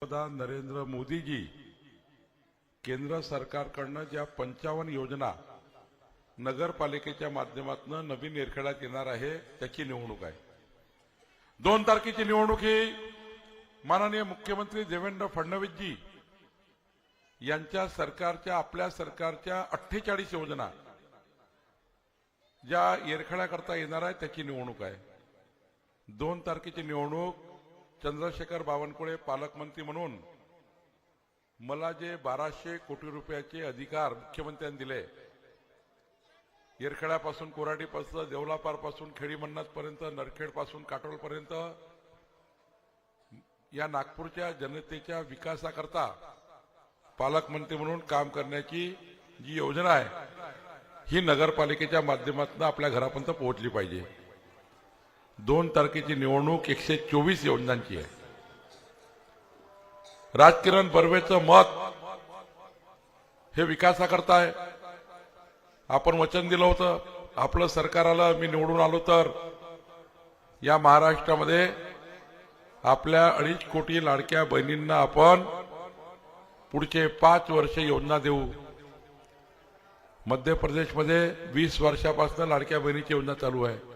पंतप्रधान नरेंद्र मोदीजी केंद्र सरकारकडनं ज्या पंचावन्न योजना नगरपालिकेच्या माध्यमातून नवीन निरखेड्यात येणार आहे त्याची निवडणूक आहे. दोन तारखेची निवडणूक ही माननीय मुख्यमंत्री देवेंद्र फडणवीसजी यांच्या सरकारच्या आपल्या सरकारच्या अठ्ठेचाळीस योजना ज्या येरखेड्याकरता येणार आहे त्याची निवडणूक आहे. दोन तारखेची निवडणूक चंद्रशेखर बावनकुळे पालकमंत्री म्हणून मला जे बाराशे कोटी रुपयाचे अधिकार मुख्यमंत्र्यांनी दिले येरखेड्यापासून कोराडीपासून देवलापारपासून खेडी नरखेडपासून काटोलपर्यंत या नागपूरच्या जनतेच्या विकासाकरता पालकमंत्री म्हणून काम करण्याची जी योजना आहे ही नगरपालिकेच्या माध्यमातून आपल्या घरापर्यंत पोहोचली पाहिजे. दोन तारखेची निवडणूक एकशे चोवीस योजनांची आहे. राजकिरण बर्वेचं मत हे विकासाकरता आहे. आपण वचन दिलं होतं. आपलं सरकार आलं मी निवडून आलो तर. या महाराष्ट्रामध्ये आपल्या अडीच कोटी लाडक्या बहिणींना आपण पुढचे पाच वर्ष योजना देऊ. मध्य प्रदेशमध्ये वीस वर्षापासून लाडक्या बहिणीची योजना चालू आहे.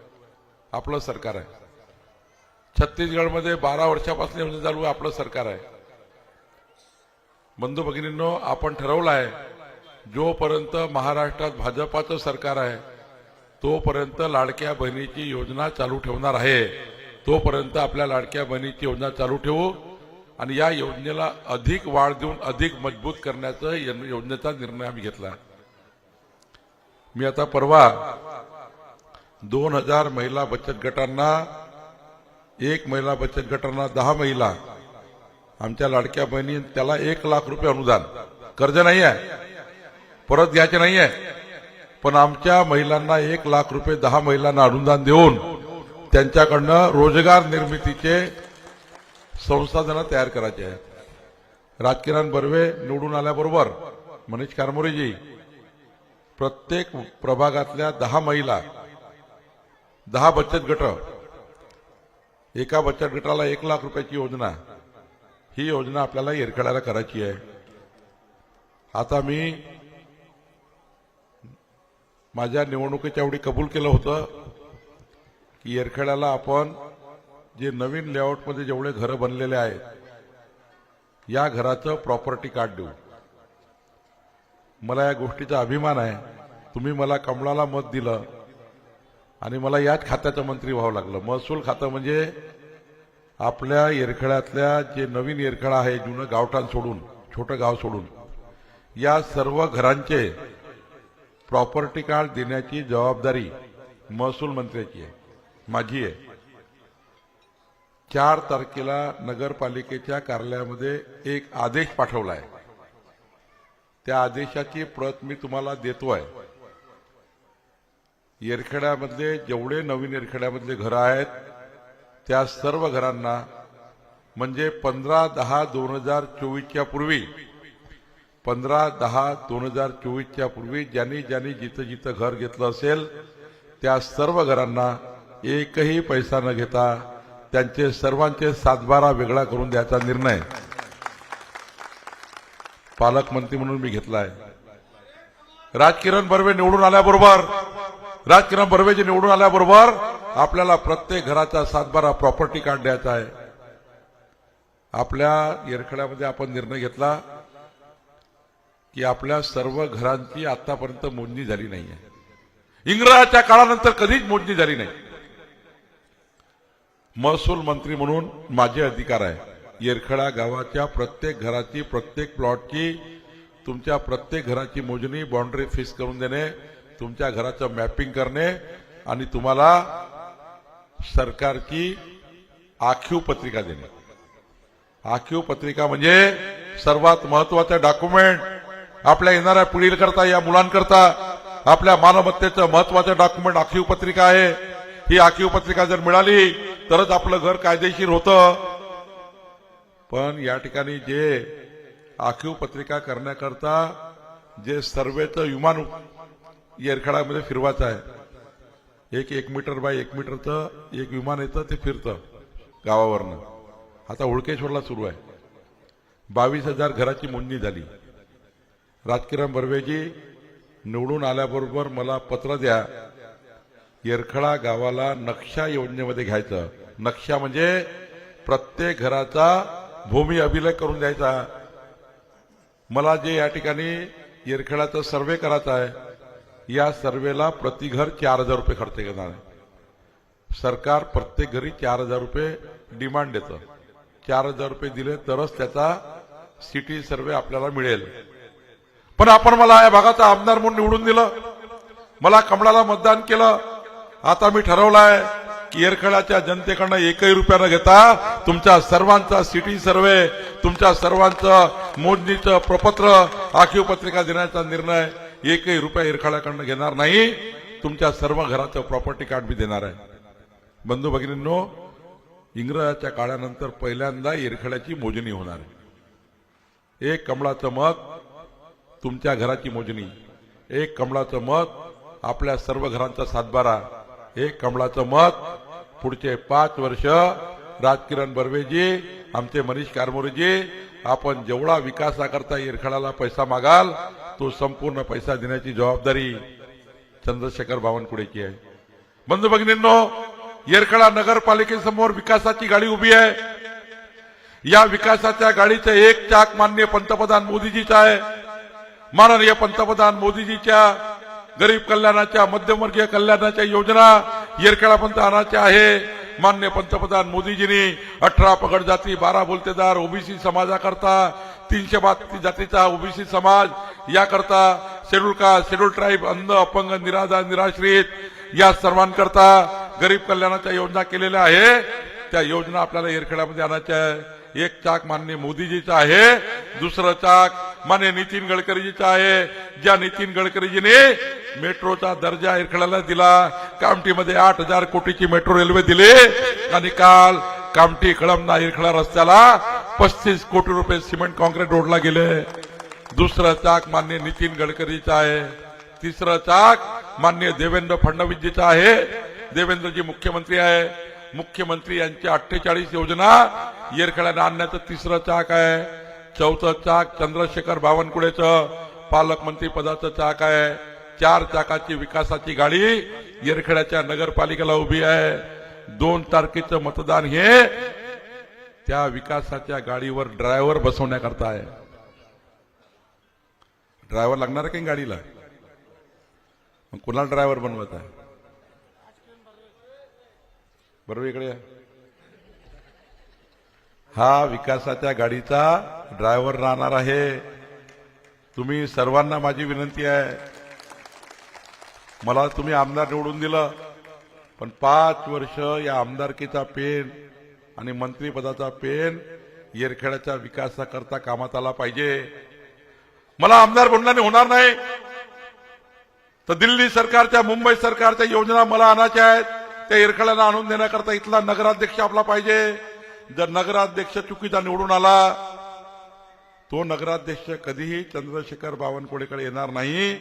आपलं सरकार आहे. छत्तीसगडमध्ये बारा वर्षापासून योजना चालू आहे आपलं सरकार आहे. बंधू भगिनींनो आपण ठरवलं आहे जोपर्यंत महाराष्ट्रात भाजपाचं सरकार आहे तोपर्यंत लाडक्या बहिणीची योजना चालू ठेवणार आहे. तोपर्यंत आपल्या लाडक्या बहिणीची योजना चालू ठेवू आणि या योजनेला अधिक वाढ देऊन अधिक मजबूत करण्याचा योजनेचा निर्णय आम्ही घेतला मी आता परवा दोन हजार महिला बचत गटांना एक महिला बचत गटांना दहा महिला. आमच्या लाडक्या बहिणी त्याला एक लाख रुपये अनुदान. कर्ज नाही आहे परत घ्यायचे नाही आहे पण आमच्या महिलांना एक लाख रुपये दहा महिलांना अनुदान देऊन त्यांच्याकडनं रोजगार निर्मितीचे संसाधनं तयार करायचे आहेत. राजकिरण बर्वे निवडून आल्याबरोबर मनीष कारमोरेजी प्रत्येक प्रभागातल्या दहा महिला दहा बचत गट. एका बचत गटाला एक लाख रुपयाची योजना. ही योजना आपल्याला येरखेड्याला करायची आहे. आता मी माझ्या निवडणुकीच्या एवढी कबूल केलं होतं की येरखेड्याला आपण जे नवीन लेआउटमध्ये जेवढे घरं बनलेले आहेत या घराचं प्रॉपर्टी कार्ड देऊ. मला या गोष्टीचा अभिमान आहे. तुम्ही मला कमळाला मत दिलं. आणि मला याच खात्याचं मंत्री व्हावं लागलं. महसूल खातं म्हणजे आपल्या येरखेड्यातल्या जे नवीन येरखेडा आहे जुनं गावठाण सोडून छोटं गाव सोडून या सर्व घरांचे प्रॉपर्टी कार्ड देण्याची जबाबदारी महसूल मंत्र्याची आहे. माझी आहे. चार तारखेला नगरपालिकेच्या कार्यालयामध्ये एक आदेश पाठवला आहे त्या आदेशाची प्रत मी तुम्हाला देतो आहे येरखेड्यामधले जेवढे नवीन येरखेड्यामधले घरं आहेत त्या सर्व घरांना म्हणजे पंधरा दहा दोन हजार चोवीसच्या पूर्वी पंधरा दहा दोन हजार चोवीसच्या पूर्वी ज्यांनी ज्यांनी जिथं जिथं घर घेतलं असेल त्या सर्व घरांना एकही पैसा न घेता त्यांचे सर्वांचे सातबारा वेगळा करून द्यायचा निर्णय. पालकमंत्री म्हणून मी घेतला आहे राजकिरण बर्वे निवडून आल्याबरोबर राजकिरण बर्वेजी निवडून आल्याबरोबर आपल्याला प्रत्येक घराचा सातबारा प्रॉपर्टी कार्ड द्यायचा आहे. आपल्या येरखड्यामध्ये आपण निर्णय घेतला की आपल्या सर्व घरांची आतापर्यंत मोजणी झाली नाही आहे. इंग्रजाच्या काळानंतर कधीच मोजणी झाली नाही. महसूल मंत्री म्हणून माझे अधिकार आहे. येरखडा गावाच्या प्रत्येक घराची प्रत्येक प्लॉटची तुमच्या प्रत्येक घराची मोजणी बाउंड्री फिक्स करून देणे तुमच्या घराचं मॅपिंग करणे आणि तुम्हाला सरकारची आखीव पत्रिका देणे. आखीव पत्रिका म्हणजे सर्वात महत्वाचं डॉक्युमेंट आपल्या येणाऱ्या पिढीकरता या मुलांकरता आपल्या मालमत्तेचं महत्वाचं डॉक्युमेंट आखीव पत्रिका आहे. ही आखीव पत्रिका जर मिळाली तरच आपलं घर कायदेशीर होतं. पण या ठिकाणी जे आखीव पत्रिका करण्याकरता जे सर्वेचं विमान येरखडामध्ये फिरवायचं आहे. एक एक मीटर बाय एक मीटरचं एक विमान येतं ते फिरतं गावावरनं. आता हुळकेश्वरला सुरू आहे. बावीस हजार घराची मोजणी झाली. राजकिरण बर्वेजी निवडून आल्याबरोबर मला पत्र द्या. येरखडा गावाला नक्षा योजनेमध्ये घ्यायचं. नक्षा म्हणजे प्रत्येक घराचा भूमी अभिलेख करून द्यायचा. मला जे या ठिकाणी येरखेडाचा सर्वे करायचा आहे या सर्वेला प्रति घर चार हजार रुपये खर्च करणार आहे. सरकार प्रत्येक घरी चार हजार रुपये डिमांड देतं. चार हजार रुपये दिले तरच त्याचा सिटी सर्वे आपल्याला मिळेल. पण आपण मला या भागाचा आमदार म्हणून निवडून दिलं. मला कमळाला मतदान केलं. आता मी ठरवलंय की येरखेडाच्या जनतेकडनं एकही रुपया न घेता तुमच्या सर्वांचा सिटी सर्वे तुमच्या सर्वांचं मोजणीचं प्रपत्र आखीव पत्रिका देण्याचा निर्णय एकही रुपया येरखेळाकडनं घेणार नाही. तुमच्या सर्व घराचं प्रॉपर्टी कार्ड मी देणार आहे. बंधू भगिनींनो इंग्रजाच्या काळानंतर पहिल्यांदा येरखेळ्याची मोजणी होणार आहे. एक कमळाचं मत तुमच्या घराची मोजणी. एक कमळाचं मत आपल्या सर्व घरांचा सातबारा. एक कमळाचं मत पुढचे पाच वर्ष राजकिरण बर्वेजी आमचे मनीष कारमोरेजी आपण जेवढा विकासाकरता येरखेळाला पैसा मागाल तो संपूर्ण पैसा देण्याची जबाबदारी चंद्रशेखर बावनकुळेची आहे. बंधू भगिनींनो येरकडा नगरपालिकेसमोर विकासाची गाडी उभी आहे. या विकासाच्या गाडीचं एक चाक मान्य पंतप्रधान मोदीजीचा आहे. माननीय पंतप्रधान मोदीजीच्या गरीब कल्याणाच्या मध्यमवर्गीय कल्याणाच्या योजना येरखेळापर्यंत आणायच्या आहे. मान्य पंतप्रधान मोदीजींनी अठरा पगड जाती बारा बोलतेदार ओबीसी समाजाकरता तीनशे बहात्तर जातीचा ओबीसी समाज याकरता शेड्यूल कास्ट शेड्यूल ट्राईब अंध अपंग निराधार निराश्रित या सर्वांकरता गरीब कल्याणाच्या योजना केलेल्या आहे. त्या योजना आपल्याला येरखेड्यामध्ये आणायच्या आहे. एक चाक मान्य मोदीजीचा आहे. दुसरं चाक मान्य नितीन गडकरीजीचा आहे. ज्या नितीन गडकरीजीने मेट्रोचा दर्जा इरखड्याला दिला कामटीमध्ये आठ हजार कोटीची मेट्रो रेल्वे दिली आणि काल कामठी कळमना इरखडा रस्त्याला पस्तीस कोटी रुपये सिमेंट कॉन्क्रीट रोडला गेले. दुसरं चाक मान्य नितीन गडकरीचा आहे. तिसरं चाक मान्य देवेंद्र फडणवीसजीचा आहे. देवेंद्रजी मुख्यमंत्री आहे. मुख्यमंत्री यांच्या अठ्ठेचाळीस योजना येरखेड्याने आणण्याचं तिसरं चाक आहे. चौथं चाक चंद्रशेखर बावनकुळेचं पालकमंत्री पदाचं चाक आहे. चार चाकाची विकासाची गाडी येरखेड्याच्या नगरपालिकेला उभी आहे. दोन तारखेचं मतदान हे त्या विकासाच्या गाडीवर ड्रायव्हर बसवण्याकरता आहे ड्रायव्हर लागणार आहे काही गाडीला? मग कुणाला ड्रायव्हर बनवत आहे बरोबर इकडे हा विकासाच्या गाडीचा ड्रायव्हर राहणार आहे. तुम्ही सर्वांना माझी विनंती आहे. मला तुम्ही आमदार निवडून दिलं. पण पाच वर्ष या आमदारकीचा पेन आणि मंत्रीपदाचा पेन येरखेड्याच्या विकासाकरता कामात आला पाहिजे. मला आमदार बनल्याने होणार नाही. तर दिल्ली सरकारच्या मुंबई सरकारच्या योजना मला आणायच्या आहेत. त्या येरखेड्याला आणून देण्याकरता इथला नगराध्यक्ष आपला पाहिजे. जर नगराध्यक्ष चुकीचा निवडून आला तो नगराध्यक्ष कधीही चंद्रशेखर बावनकुळेकडे येणार नाही.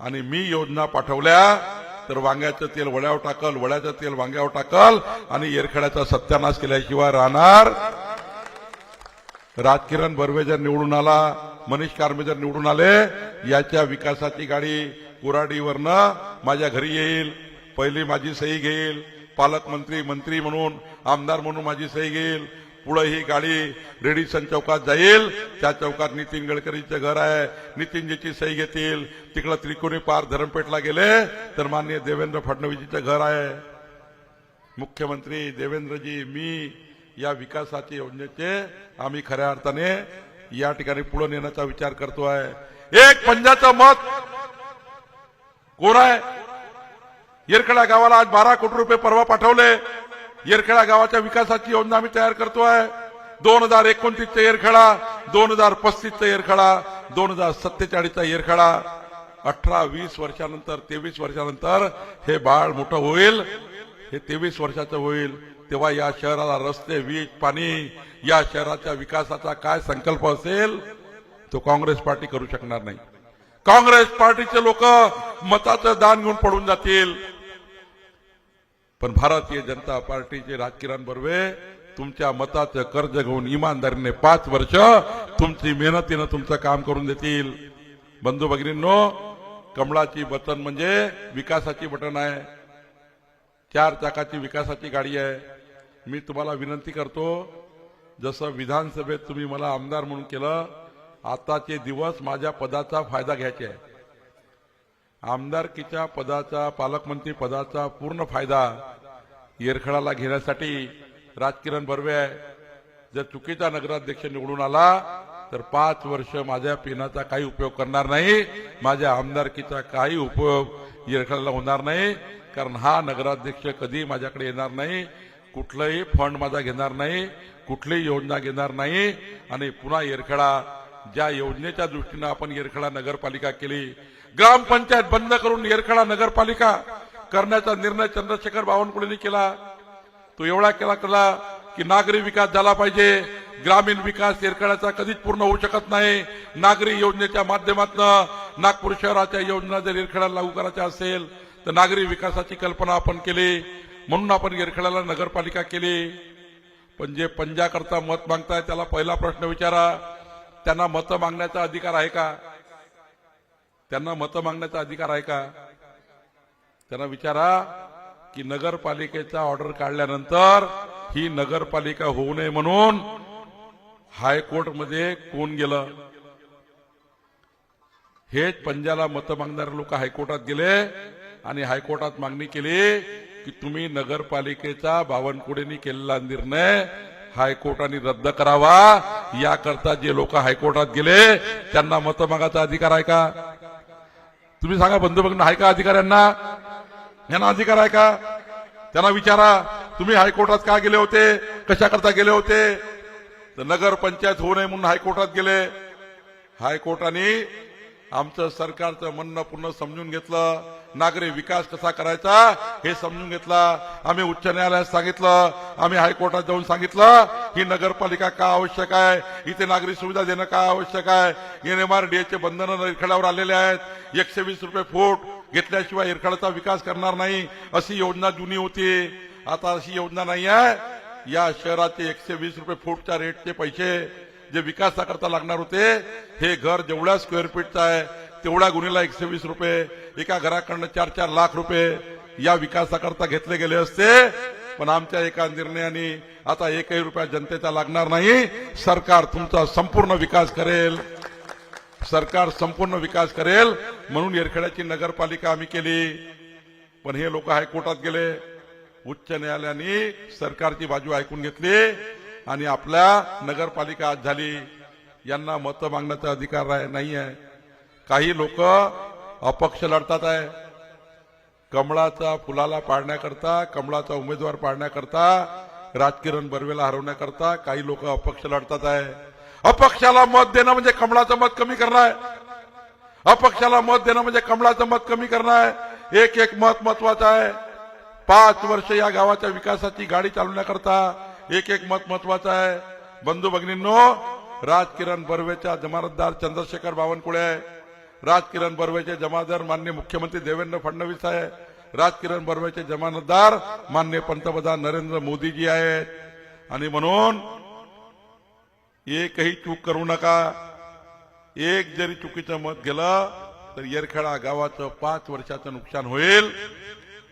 आणि मी योजना पाठवल्या तर वांग्याचं तेल वड्यावर टाकल वड्याचं तेल वांग्यावर टाकल आणि येरखेड्याचा सत्यानाश केल्याशिवाय राहणार. राजकिरण बर्वे जर निवडून आला मनीष कार्मे जर निवडून आले याच्या विकासाची गाडी कुराडीवरनं माझ्या घरी येईल पहिली माझी सही घेईल पालकमंत्री मंत्री म्हणून आमदार म्हणून माझी सही घेईल पुढे ही गाडी रेडिसन चौकात जाईल. त्या चौकात नितीन गडकरींचं घर आहे. नितीनजीची सही घेतील. तिकडं त्रिकोणी पार धरमपेठला गेले. तर माननीय देवेंद्र फडणवीसजीचं घर आहे. मुख्यमंत्री देवेंद्रजी मी या विकासाच्या योजनेचे आम्ही खऱ्या अर्थाने या ठिकाणी पुढे नेण्याचा विचार करतो आहे एक पंजाचं मत. कोण आहे? येरकडा गावाला आज बारा कोटी रुपये परवा पाठवले. येरखेडा गावाच्या विकासाची योजना आम्ही तयार करतो आहे दोन हजार एकोणतीसचा येरखेडा दोन हजार पस्तीसचा येरखेडा दोन हजार सत्तेचाळीसचा येरखेडा. अठरा वीस वर्षानंतर तेवीस वर्षानंतर हे बाळ मोठं होईल. हे तेवीस वर्षाचं होईल. तेव्हा या शहराला रस्ते वीज पाणी या शहराच्या विकासाचा काय संकल्प असेल तो काँग्रेस पार्टी करू शकणार नाही. काँग्रेस पार्टीचे लोक मताचं दान घेऊन पडून जातील. पण भारतीय जनता पार्टीचे राजकिरण बर्वे तुमच्या मताचं कर्ज घेऊन इमानदारीने पाच वर्ष तुमची मेहनतीनं तुमचं काम करून देतील. बंधू भगिनींनो कमळाची बटन म्हणजे विकासाची बटन आहे. चार चाकाची विकासाची गाडी आहे. मी तुम्हाला विनंती करतो जसं विधानसभेत तुम्ही मला आमदार म्हणून केलं आताचे दिवस माझ्या पदाचा फायदा घ्यायचे आहे. आमदारकीच्या पदाचा पालकमंत्री पदाचा पूर्ण फायदा येरखडाला घेण्यासाठी राजकिरण बर्वे आहे. जर चुकीचा नगराध्यक्ष निवडून आला तर पाच वर्ष माझ्या पिनाचा काही उपयोग करणार नाही. माझ्या आमदारकीचा काही उपयोग येरखडाला होणार नाही कारण हा नगराध्यक्ष कधी माझ्याकडे येणार नाही. कुठलंही फंड माझा घेणार नाही कुठलीही योजना घेणार नाही. आणि पुन्हा येरखेडा ज्या योजनेच्या दृष्टीनं आपण येरखेडा नगरपालिका केली ग्रामपंचायत बंद करून येरखेडा नगरपालिका करण्याचा निर्णय चंद्रशेखर बावनकुळेंनी केला. तो एवढा केला केला की नागरी विकास झाला पाहिजे. ग्रामीण विकास येरखेड्याचा कधीच पूर्ण होऊ शकत नाही. नागरी योजनेच्या माध्यमातून नागपूर शहराच्या योजना जर येरखेड्याला लागू करायच्या असेल तर नागरी विकासाची कल्पना आपण केली. म्हणून आपण येरखड्याला नगरपालिका केली. पण जे पंजाकरता मत मागताय त्याला पहिला प्रश्न विचारा. त्यांना मतं मागण्याचा अधिकार आहे का? त्यांना मतं मागण्याचा अधिकार आहे का? त्यांना विचारा की नगरपालिकेचा ऑर्डर काढल्यानंतर ही नगरपालिका होऊ नये म्हणून हायकोर्टमध्ये कोण गेलं? हेच पंजाला मतं मागणारे लोक हायकोर्टात गेले आणि हायकोर्टात मागणी केली की तुम्ही नगरपालिकेचा बावनकुळेंनी केलेला निर्णय हायकोर्टाने रद्द करावा. याकरता जे लोक हायकोर्टात गेले त्यांना मतमागाचा अधिकार आहे का? तुम्ही सांगा बंधू भगिनी आहे का अधिकाऱ्यांना यांना अधिकार आहे का? त्यांना विचारा तुम्ही हायकोर्टात का गेले होते? कशाकरता गेले होते? तर नगर पंचायत होऊ नये म्हणून हायकोर्टात गेले. हायकोर्टाने आमचं सरकारचं म्हणणं पूर्ण समजून घेतलं. नागरी विकास कसा करायचा हे समजून घेतला. आम्ही उच्च न्यायालयात सांगितलं. आम्ही हायकोर्टात जाऊन सांगितलं. ही नगरपालिका का आवश्यक आहे? इथे नागरी सुविधा देणं का आवश्यक आहे? एनएमआरडीएचे बंधनं निरखड्यावर आलेले आहेत. एकशे वीस रुपये फूट घेतल्याशिवाय इरखडाचा विकास करणार नाही अशी योजना जुनी होती. आता अशी योजना नाही आहे. या शहराचे एकशे वीस रुपये फूटच्या रेटचे पैसे जे विकासाकरता लागणार होते हे घर जेवढ्या स्क्वेअर फीटचं आहे तेवढ्या गुन्हेला एकशे वीस रुपये. एका घराकडनं चार चार लाख रुपये या विकासाकरता घेतले गेले असते. पण आमच्या एका निर्णयाने आता एकही रुपया जनतेचा लागणार नाही. सरकार तुमचा संपूर्ण विकास करेल. सरकार संपूर्ण विकास करेल. म्हणून येरखेड्याची नगरपालिका आम्ही केली. पण हे लोक हायकोर्टात गेले. उच्च न्यायालयाने सरकारची बाजू ऐकून घेतली. आणि आपल्या नगरपालिका आज झाली. यांना मतं मागण्याचा अधिकार आहे- नाही आहे काही लोक अपक्ष लढतात आहे. कमळाचा फुलाला पाडण्याकरता कमळाचा उमेदवार पाडण्याकरता राजकिरण बर्वेला हरवण्याकरता काही लोक अपक्ष लढतात आहे. अपक्षाला मत देणं म्हणजे कमळाचं मत कमी करणं आहे अपक्षाला मत देणं म्हणजे कमळाचं मत कमी करणं आहे एक एक मत महत्वाचं आहे. पाच वर्ष या गावाच्या विकासाची गाडी चालवण्याकरता एक एक मत महत्वाचं आहे. बंधू भगिनींनो राजकिरण बर्वेच्या जमानतदार चंद्रशेखर बावनकुळे आहे राजकिरण बर्वेचे जमादार मान्य मुख्यमंत्री देवेंद्र फडणवीस आहे. राजकिरण बर्वेचे जमानतदार मान्य पंतप्रधान नरेंद्र मोदीजी आहेत. आणि म्हणून एकही चूक करू नका. एक जरी चुकीचं मत गेलं तर येरखेडा गावाचं पाच वर्षाचं नुकसान होईल.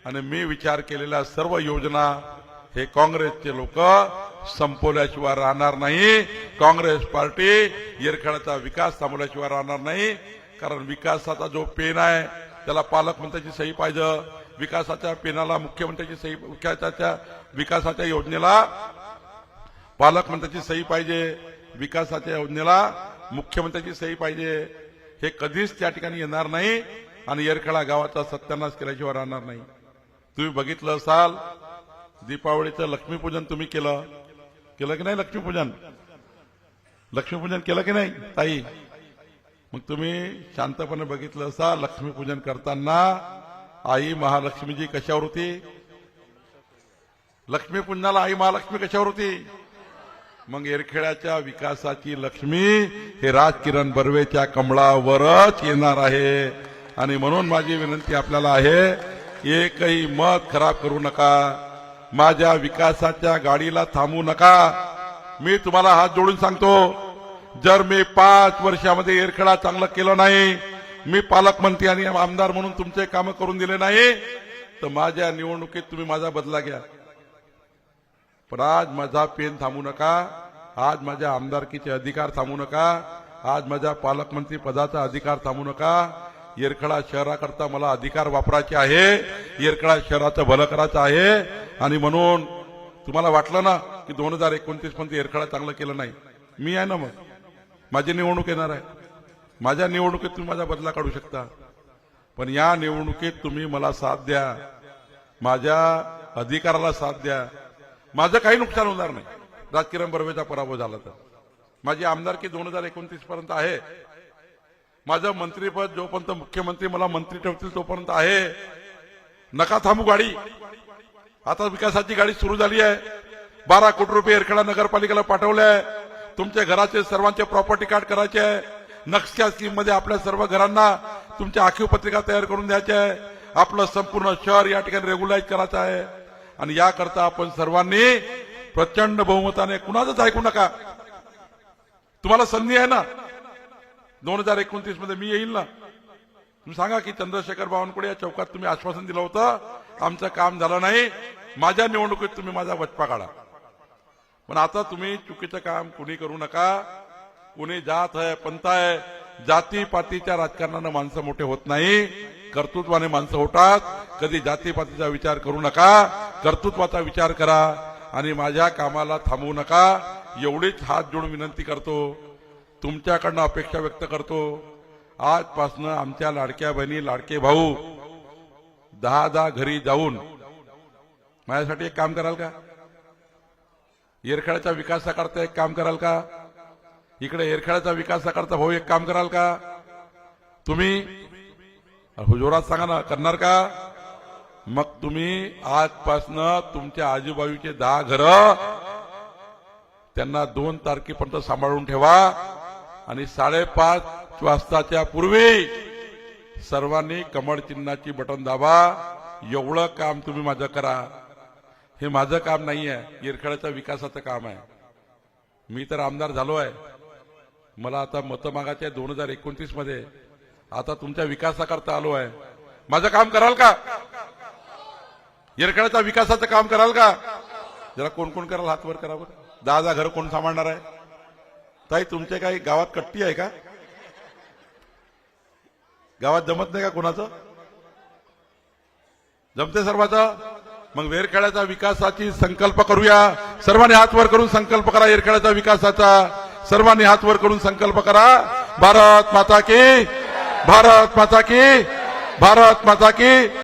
आणि मी विचार केलेल्या सर्व योजना हे काँग्रेसचे लोक संपवल्याशिवाय राहणार नाही. काँग्रेस पार्टी येरखेडाचा विकास थांबवल्याशिवाय राहणार नाही. कारण विकासाचा जो पेन आहे त्याला पालकमंत्र्याची सही पाहिजे. विकासाच्या पेनाला मुख्यमंत्र्याची सही विकासाच्या विकासाच्या योजनेला पालकमंत्र्याची सही पाहिजे. विकासाच्या योजनेला मुख्यमंत्र्याची सही पाहिजे. हे कधीच त्या ठिकाणी येणार नाही आणि येरखेडा गावाचा सत्यानाश केल्याशिवाय राहणार नाही. तुम्ही बघितलं असाल दीपावलीचं लक्ष्मीपूजन तुम्ही केलं. केलं की नाही लक्ष्मीपूजन? लक्ष्मीपूजन केलं की नाही ताई? मग तुम्ही शांतपणे बघितलं असा लक्ष्मीपूजन करताना आई महालक्ष्मीजी कशावर होती? लक्ष्मीपूजनाला आई महालक्ष्मी कशावर होती? मग एरखेड्याच्या विकासाची लक्ष्मी हे राजकिरण बर्वेच्या कमळावरच येणार आहे. आणि म्हणून माझी विनंती आपल्याला आहे एकही मत खराब करू नका. माझ्या विकासाच्या गाडीला थांबू नका. मी तुम्हाला हात जोडून सांगतो जर मी पाच वर्षामध्ये एरखेडा चांगला केलं नाही मी पालकमंत्री आणि आमदार म्हणून तुमचे काम करून दिले नाही तर माझ्या निवडणुकीत तुम्ही माझा बदला घ्या. पण आज माझा पेन थांबू नका आज माझ्या आमदारकीचे अधिकार थांबू नका आज माझ्या पालकमंत्री पदाचा अधिकार थांबू नका. येरखडा शहराकरता मला अधिकार वापरायचे आहे येरखडा शहराचं भलं करायचं आहे आणि म्हणून तुम्हाला वाटलं ना की दोन हजार एकोणतीसमध्ये येरखडा चांगलं केलं नाही? मी आहे ना मग. माझी निवडणूक येणार आहे. माझ्या निवडणुकीत तुम्ही माझा बदला काढू शकता. पण या निवडणुकीत तुम्ही मला साथ द्या. माझ्या अधिकाराला साथ द्या. माझं काही नुकसान होणार नाही. राजकिरण बर्वेचा पराभव झाला तर. माझी आमदारकी दोन हजार एकोणतीस पर्यंत आहे. माझं मंत्रीपद जोपर्यंत मुख्यमंत्री मला मंत्री ठेवतील तोपर्यंत आहे. नका थांबू गाडी. आता विकासाची गाडी सुरू झाली आहे. बारा कोटी रुपये एरखेडा नगरपालिकेला पाठवले आहे तुमच्या घराचे सर्वांचे प्रॉपर्टी कार्ड करायचे आहे. नक्षा स्कीममध्ये आपल्या सर्व घरांना तुमच्या आखीव पत्रिका तयार करून द्यायच्या आहे. आपलं संपूर्ण शहर या ठिकाणी रेग्युलाइज करायचं आहे. आणि याकरता आपण सर्वांनी प्रचंड बहुमताने कुणाचंच ऐकू नका. तुम्हाला संधी आहे ना? दोन हजार एकोणतीसमध्ये मी येईल ना? तुम्ही सांगा की चंद्रशेखर बावनकुळे या चौकात तुम्ही आश्वासन दिलं होतं आमचं काम झालं नाही. माझ्या निवडणुकीत तुम्ही माझा वचपा काढा. पण आता तुम्ही चुकीचं काम कुणी करू नका. कुणी जात आहे पंथ आहे जातीपातीच्या राजकारणानं माणसं मोठे होत नाही. कर्तृत्वाने माणसं होतात. कधी जातीपातीचा विचार करू नका. कर्तृत्वाचा विचार करा आणि माझ्या कामाला थांबवू नका. एवढीच हात जोडून विनंती करतो. तुमच्याकडनं अपेक्षा व्यक्त करतो. आजपासनं आमच्या लाडक्या बहिणी लाडके भाऊ दहा दहा घरी जाऊन. माझ्यासाठी एक काम कराल का? येरखेड्याच्या विकासाकरता एक काम कराल का? इकडे येरखेड्याचा विकासाकरता भाऊ एक काम कराल का? तुम्ही हुजोरात सांगा ना करणार का? मग तुम्ही आजपासनं तुमच्या आजूबाजूचे दहा घर त्यांना दोन तारखेपर्यंत सांभाळून ठेवा आणि साडेपाच वाजताच्या पूर्वी सर्वांनी कमळ चिन्हाची बटन दाबा. एवढं काम तुम्ही माझं करा. हे माझं काम नाही आहे येरखेड्याच्या विकासाचं काम आहे. मी तर आमदार झालो आहे मला आता मतं मागायचे दोन हजार एकोणतीसमध्ये. आता तुमच्या विकासाकरता आलो आहे माझं काम कराल का? येरखेड्याच्या विकासाचं काम कराल का? जरा कोण कोण कराल हातवर करा बरं. दहा दहा घर कोण सांभाळणार आहे? ताई तुमच्या काही गावात कट्टी आहे का? गावात जमत नाही का कोणाचं? जमते सर्वाचं? मग वेरखेड्याच्या विकासाची संकल्प करूया. सर्वांनी हात वर करून संकल्प करा येरखेड्याचा विकासाचा. सर्वांनी हात वर करून संकल्प करा. भारत माता की भारत माता की भारत माता की.